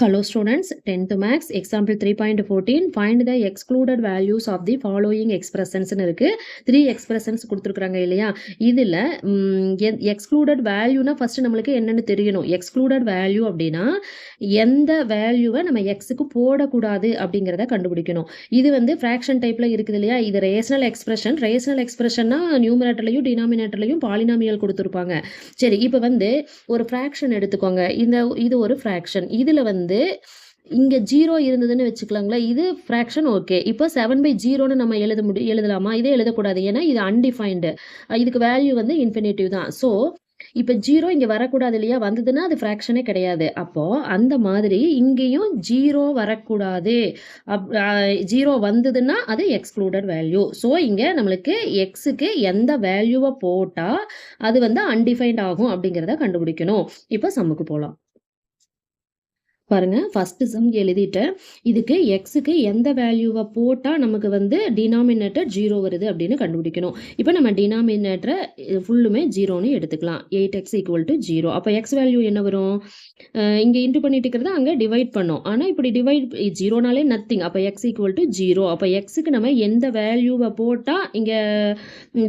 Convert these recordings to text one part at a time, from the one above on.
Hello students, 10th max example 3.14 find the excluded values of the following expressions னு இருக்கு. Three expressions கொடுத்துருக்குறாங்க இல்லையா? இதில் எக்ஸ்க்ளூடட் வேல்யூனா ஃபர்ஸ்ட் நம்மளுக்கு என்னென்னு தெரியணும். எக்ஸ்க்ளூடட் வேல்யூ அப்படின்னா எந்த வேல்யூவை நம்ம எக்ஸுக்கு போடக்கூடாது அப்படிங்கிறத கண்டுபிடிக்கணும். இது வந்து ஃப்ராக்ஷன் டைப்பில் இருக்குது இல்லையா? இது ரேஷனல் எக்ஸ்பிரஷன் ரேஷனல் எக்ஸ்பிரஷன்னா நியூமினேட்டர்லையும் டினாமினேட்டர்லையும் பாலினாமியல் கொடுத்துருப்பாங்க. சரி இப்போ வந்து ஒரு ஃப்ராக்ஷன் எடுத்துக்கோங்க. இந்த இது ஒரு ஃப்ராக்ஷன் இதில் வந்து வந்து இங்கே ஜீரோ இருந்ததுன்னு வச்சுக்கலாங்களா இது ஃப்ராக்ஷன் ஓகே இப்போ செவன் பை ஜீரோன்னு நம்ம எழுத முடியும் எழுதலாமா? இதே எழுதக்கூடாது. ஏன்னா இது அன்டிஃபைன்டு இதுக்கு வேல்யூ வந்து இன்ஃபினிட்டிவ் தான். ஸோ இப்போ ஜீரோ இங்கே வரக்கூடாது இல்லையா? வந்ததுன்னா அது ஃப்ராக்ஷனே கிடையாது. அப்போது அந்த மாதிரி இங்கேயும் ஜீரோ வரக்கூடாது. அப் ஜீரோ வந்ததுன்னா அது எக்ஸ்க்ளூடட் வேல்யூ ஸோ இங்கே நம்மளுக்கு எக்ஸுக்கு எந்த வேல்யூவை போட்டால் அது வந்து அன்டிஃபைன்ட் ஆகும் அப்படிங்கிறத கண்டுபிடிக்கணும். இப்போ சம்முக்கு போகலாம் பாருங்க ஃபர்ஸ்ட் சம் எழுதிட்டேன் இதுக்கு எக்ஸுக்கு எந்த வேல்யூவை போட்டால் நமக்கு வந்து டினாமினேட்டர் ஜீரோ வருது அப்படின்னு கண்டுபிடிக்கணும். இப்போ நம்ம டினாமினேட்டரை ஃபுல்லுமே ஜீரோன்னு எடுத்துக்கலாம். Eight x equal to zero அப்போ எக்ஸ் வேல்யூ என்ன வரும்? இங்கே இன்ட்டு பண்ணிட்டு இருக்கிறத அங்கே டிவைட் பண்ணோம். ஆனால் இப்படி டிவைட் ஜீரோனாலே நத்திங் அப்போ எக்ஸ் ஈக்குவல் டு ஜீரோ அப்போ எக்ஸுக்கு நம்ம எந்த வேல்யூவை போட்டால் இங்கே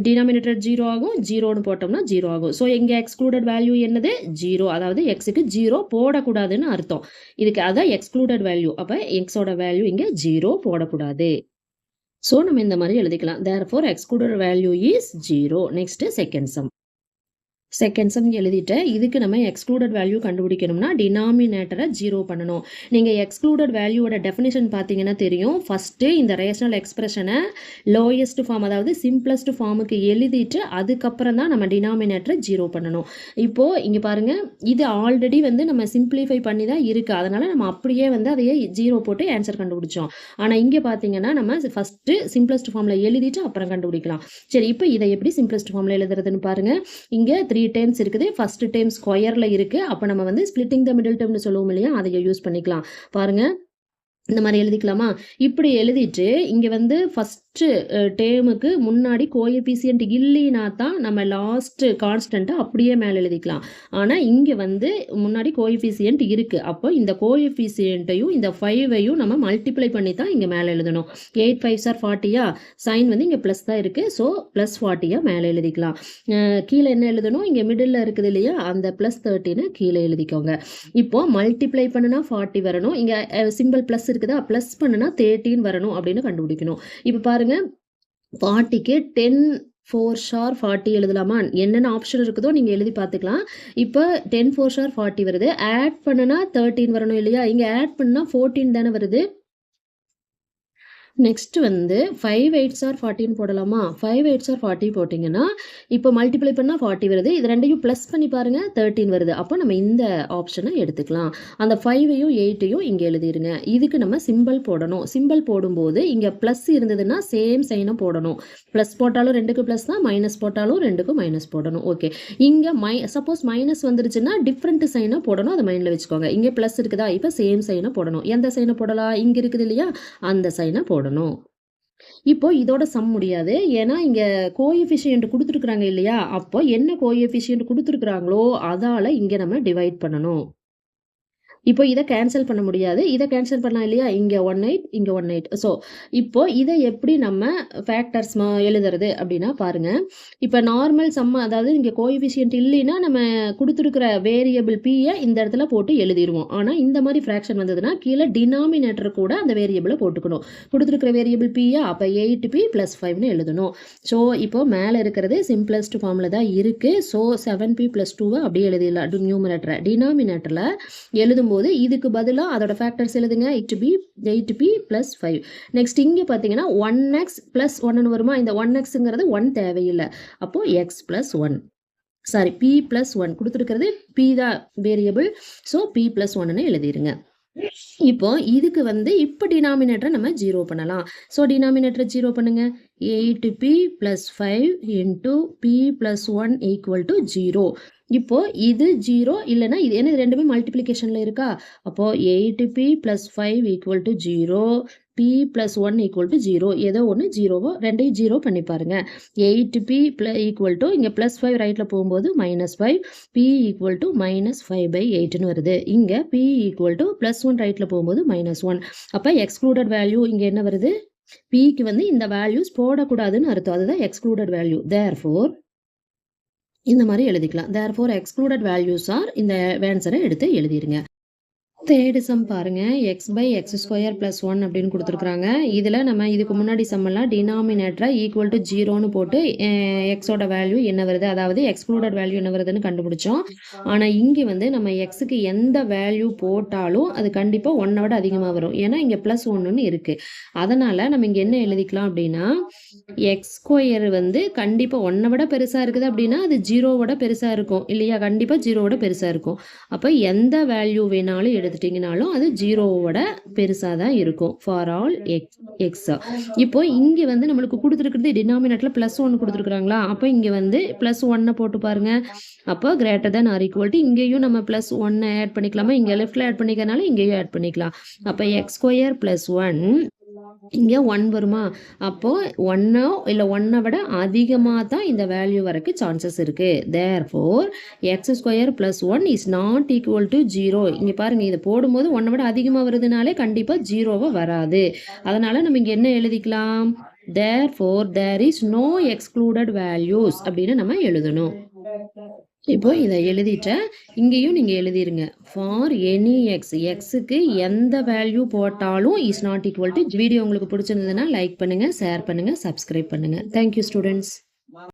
டினாமினேட்டர் ஜீரோ ஆகும்? ஜீரோன்னு போட்டோம்னா ஜீரோ ஆகும். ஸோ இங்கே எக்ஸ்க்ளூடட் வேல்யூ என்னது? ஜீரோ அதாவது எக்ஸுக்கு ஜீரோ போடக்கூடாதுன்னு அர்த்தம். இதுக்கு அதான் எக்ஸ்க்ளூடட் வேல்யூ அப்போ எக்ஸோட வேல்யூ இங்கே ஜீரோ போடக்கூடாது. ஸோ நம்ம இந்த மாதிரி எழுதிக்கலாம். Therefore excluded value is zero next second sum second sum எழுதிட்டேன் இதுக்கு நம்ம எக்ஸ்க்ளூடட் வேல்யூ கண்டுபிடிக்கணும்னா டினாமினேட்டரை ஜீரோ பண்ணணும். நீங்கள் எக்ஸ்க்ளூடட் வேல்யூவோட டெஃபினேஷன் பார்த்தீங்கன்னா தெரியும். ஃபஸ்ட்டு இந்த ரேஷனல் எக்ஸ்பிரஷனை லோயஸ்ட் ஃபார்ம் அதாவது சிம்பிளஸ்ட் ஃபார்முக்கு எழுதிட்டு அதுக்கப்புறம் தான் நம்ம டினாமினேட்டரை ஜீரோ பண்ணணும். இப்போது இங்கே பாருங்கள் இது ஆல்ரெடி வந்து நம்ம சிம்பிளிஃபை பண்ணி தான் இருக்குது அதனால் நம்ம அப்படியே வந்து அதையே ஜீரோ போட்டு ஆன்சர் கண்டுபிடிச்சோம். ஆனால் இங்கே பார்த்தீங்கன்னா நம்ம ஃபஸ்ட்டு சிம்பிளஸ்ட் ஃபார்மில் எழுதிட்டு அப்புறம் கண்டுபிடிக்கலாம். சரி இப்போ இதை எப்படி சிம்பிளஸ்ட் ஃபார்மில் எழுதுறதுன்னு பாருங்கள் இங்கே த்ரீ டைம்ஸ் இருக்குது. ஃபர்ஸ்ட் டைம் ஸ்கொயரில் இருக்குது அப்போ நம்ம வந்து ஸ்பிளிட்டிங் த மிடில் டேர்ம்னு சொல்லுவோம் இல்லையா? அதை யூஸ் பண்ணிக்கலாம். பாருங்கள் இந்த மாதிரி எழுதிக்கலாமா? இப்படி எழுதிட்டு இங்கே வந்து ஃபஸ்ட்டு டேமுக்கு முன்னாடி கோஎபிசியன்ட் இல்லைனா தான் நம்ம லாஸ்ட்டு கான்ஸ்டண்ட்டை அப்படியே மேலே எழுதிக்கலாம். ஆனால் இங்கே வந்து முன்னாடி கோஎபிசியன்ட் இருக்குது அப்போ இந்த கோஎஃபிசியன்ட்டையும் இந்த ஃபைவையும் நம்ம மல்டிப்ளை பண்ணி தான் இங்கே மேலே எழுதணும். எயிட் ஃபைவ் சார் ஃபார்ட்டியா சைன் வந்து இங்கே ப்ளஸ் தான் இருக்குது ஸோ ப்ளஸ் ஃபார்ட்டியாக மேலே எழுதிக்கலாம். கீழே என்ன எழுதணும்? இங்கே மிடில் இருக்குது இல்லையா? அந்த ப்ளஸ் தேர்ட்டின்னு கீழே எழுதிக்கோங்க. இப்போ மல்டிப்ளை பண்ணுனா ஃபார்ட்டி வரணும். இங்கே சிம்பிள் ப்ளஸ் ப்ளஸ் பண்ணுனா தேர்ட்டின் வரணும் அப்படின்னு கண்டுபிடிக்கணும். இப்போ பாருங்கள் ஃபார்ட்டிக்கு டென் ஃபோர் ஷார் ஃபார்ட்டி எழுதலாமா? என்னென்ன ஆப்ஷன் இருக்குதோ நீங்கள் எழுதி பார்த்துக்கலாம். இப்போ டென் ஃபோர் ஷார் ஃபார்ட்டி வருது. ஆட் பண்ணுனா தேர்ட்டின் வரணும் இல்லையா? இங்கே ஆட் பண்ணால் ஃபோர்டீன் தானே வருது. நெக்ஸ்ட் வந்து ஃபைவ் எயிட்ஸ் ஆர் ஃபார்ட்டின்னு போடலாமா? ஃபைவ் எயிட்ஸ் ஆர் ஃபார்ட்டி போட்டிங்கன்னா இப்போ மல்டிப்ளை பண்ணால் ஃபார்ட்டி வருது. இது ரெண்டையும் ப்ளஸ் பண்ணி பாருங்கள் தேர்ட்டின் வருது. அப்போ நம்ம இந்த ஆப்ஷனை எடுத்துக்கலாம். அந்த ஃபைவையும் எயிட்டையும் இங்கே எழுதிடுங்க இதுக்கு நம்ம சிம்பிள் போடணும். சிம்பிள் போடும்போது இங்கே ப்ளஸ் இருந்ததுன்னா சேம் சைனை போடணும். ப்ளஸ் போட்டாலும் ரெண்டுக்கு ப்ளஸ் தான் மைனஸ் போட்டாலும் ரெண்டுக்கும் மைனஸ் போடணும். ஓகே இங்கே மை சப்போஸ் மைனஸ் வந்துருச்சுன்னா டிஃப்ரெண்ட் சைனை போடணும். அதை மைண்டில் வச்சுக்கோங்க. இங்கே ப்ளஸ் இருக்குதா? இப்போ சேம் சைனை போடணும். எந்த சைனை போடலாம்? இங்கே இருக்குது இல்லையா? அந்த சைனை போடணும். போடணும். இப்போ இதோட சம் முடியாது. ஏன்னா இங்கே கோஎஃபிஷியன்ட் கொடுத்துருக்குறாங்க இல்லையா? அப்போ என்ன கோஎஃபிஷியன்ட் கொடுத்துருக்குறாங்களோ அதால் இங்கே நம்ம டிவைட் பண்ணணும். இப்போ இதை கேன்சல் பண்ண முடியாது. இதை கேன்சல் பண்ணலாம் இல்லையா? இங்கே ஒன் எயிட் இங்கே ஒன் எயிட் ஸோ இப்போ இதை எப்படி நம்ம ஃபேக்டர்ஸ் எழுதுறது அப்படின்னா பாருங்கள் இப்போ நார்மல் சம்ம அதாவது இங்கே கோஎஃபிஷியன்ட் இல்லைன்னா நம்ம கொடுத்துருக்குற வேரியபிள் பியை இந்த இடத்துல போட்டு எழுதிடுவோம் ஆனால் இந்த மாதிரி ஃப்ராக்ஷன் வந்ததுன்னா கீழே டினாமினேட்டர் கூட அந்த வேரியபிளை போட்டுக்கணும். கொடுத்துருக்குற வேரியபிள் பியை அப்போ எயிட் பி ப்ளஸ் ஃபைவ்னு எழுதணும். ஸோ இப்போ மேலே இருக்கிறது சிம்பிளஸ்ட் ஃபார்மில் தான் இருக்குது ஸோ செவன் பி ப்ளஸ் டூவை அப்படியே எழுதிடலாம். நியூமினேட்டரை டினாமினேட்டரில் எழுதும்போது போது இதுக்கு பதிலாக அதோட ஃபேக்டர்ஸ் எழுதுங்க. Eight p eight p plus five next இங்கே பார்த்தீங்கன்னா ஒன் எக்ஸ் ப்ளஸ் ஒன்னு வருமா? இந்த ஒன் எக்ஸுங்கிறது ஒன் தேவையில்லை. அப்போது x plus one sorry p plus one கொடுத்துருக்கிறது பி தான் வேரியபிள் ஸோ பி ப்ளஸ் ஒன்னு எழுதிடுங்க இப்போ இதுக்கு வந்து இப்போ டினாமினேட்டரை நம்ம ஜீரோ பண்ணலாம். ஸோ டினாமினேட்டரை ஜீரோ பண்ணுங்க. Eight p plus five into p plus one equal to zero இப்போது இது ஜீரோ இல்லைனா இது ஏன்னா இது ரெண்டுமே மல்டிப்ளிகேஷனில் இருக்கா? அப்போது eight b plus five equal to zero b plus one equal to zero ஏதோ ஒன்று ஜீரோவோ ரெண்டையும் ஜீரோ பண்ணி பாருங்கள் eight b plus equal to இங்கே ப்ளஸ் ஃபைவ் ரைட்டில் போகும்போது minus five b equal to minus five by எயிட்னு வருது. இங்கே b equal to plus one ரைட்டில் போகும்போது மைனஸ் ஒன் அப்போ எக்ஸ்க்ளூடட் வேல்யூ இங்கே என்ன வருது? பிக்கு வந்து இந்த வேல்யூஸ் போடக்கூடாதுன்னு அர்த்தம். அதுதான் எக்ஸ்க்ளூடட் வேல்யூ தேர் ஃபோர் இந்த மாதிரி எழுதிக்கலாம். Therefore excluded values are இந்த வேன்சரை எடுத்து எழுதிடுங்க தேர்டு சம் பாருங்க. x/x² + 1 அப்படின்னு கொடுத்துருக்குறாங்க இதில் நம்ம இதுக்கு முன்னாடி சம்மெல்லாம் டினாமினேட்டரை ஈக்குவல் டூ ஜீரோன்னு போட்டு எக்ஸோட வேல்யூ என்ன வருது? அதாவது எக்ஸ்க்ளூடட் வேல்யூ என்ன வருதுன்னு கண்டுபிடிச்சோம். ஆனால் இங்கே வந்து நம்ம எக்ஸுக்கு எந்த வேல்யூ போட்டாலும் அது கண்டிப்பாக ஒன்னை விட அதிகமாக வரும். ஏன்னா இங்க +1ன்னு இருக்கு. அதனால நம்ம இங்கே என்ன எழுதிக்கலாம் அப்படின்னா, எக்ஸ் ஸ்கொயர் வந்து கண்டிப்பாக ஒன்னை விட பெருசாக இருக்குது அப்படின்னா, அது ஜீரோவோட பெருசாக இருக்கும். இல்லையா? கண்டிப்பாக ஜீரோவோட பெருசாக இருக்கும். அப்போ எந்த வேல்யூ வேணாலும் எடுத்துட்டீங்கனாலும் அது ஜீரோவோட பெருசாக தான் இருக்கும். For all x x. இப்போ இங்கே வந்து நம்மளுக்கு கொடுத்துருக்குறது டினாமினேட்டில் ப்ளஸ் ஒன் கொடுத்துருக்குறாங்களா அப்போ இங்கே வந்து ப்ளஸ் ஒன்னை போட்டு பாருங்க. அப்போ கிரேட்டர் தான் ஆர் ஈக்குவல் இங்கேயும் நம்ம ப்ளஸ் ஒன்னை ஆட் பண்ணிக்கலாமா? இங்கே லெஃப்டில் ஆட் பண்ணிக்கிறனால இங்கேயும் ஆட் பண்ணிக்கலாம். அப்போ எக்ஸ்கொயர் ப்ளஸ் ஒன் இங்கே ஒன் வருமா? அப்போது ஒன்னோ இல்லை ஒன்னை விட அதிகமாக தான் இந்த வேல்யூ வரக்கு சான்சஸ் இருக்குது therefore x square plus one is not equal to zero இங்கே பாருங்க இதை போடும்போது ஒன்றை விட அதிகமாக வருதுனாலே கண்டிப்பாக ஜீரோவை வராது. அதனால் நம்ம இங்கே என்ன எழுதிக்கலாம்? Therefore there is no excluded values அப்படின்னு நம்ம எழுதணும். இப்போ இதை எழுதிட்டேன். இங்கேயும் நீங்கள் எழுதிருங்க. ஃபார் எனி எக்ஸ் எக்ஸுக்கு எந்த வேல்யூ போட்டாலும் is not equal to video உங்களுக்கு பிடிச்சிருந்ததுன்னா லைக் பண்ணுங்கள் ஷேர் பண்ணுங்கள் சப்ஸ்கிரைப் பண்ணுங்க. Thank you students.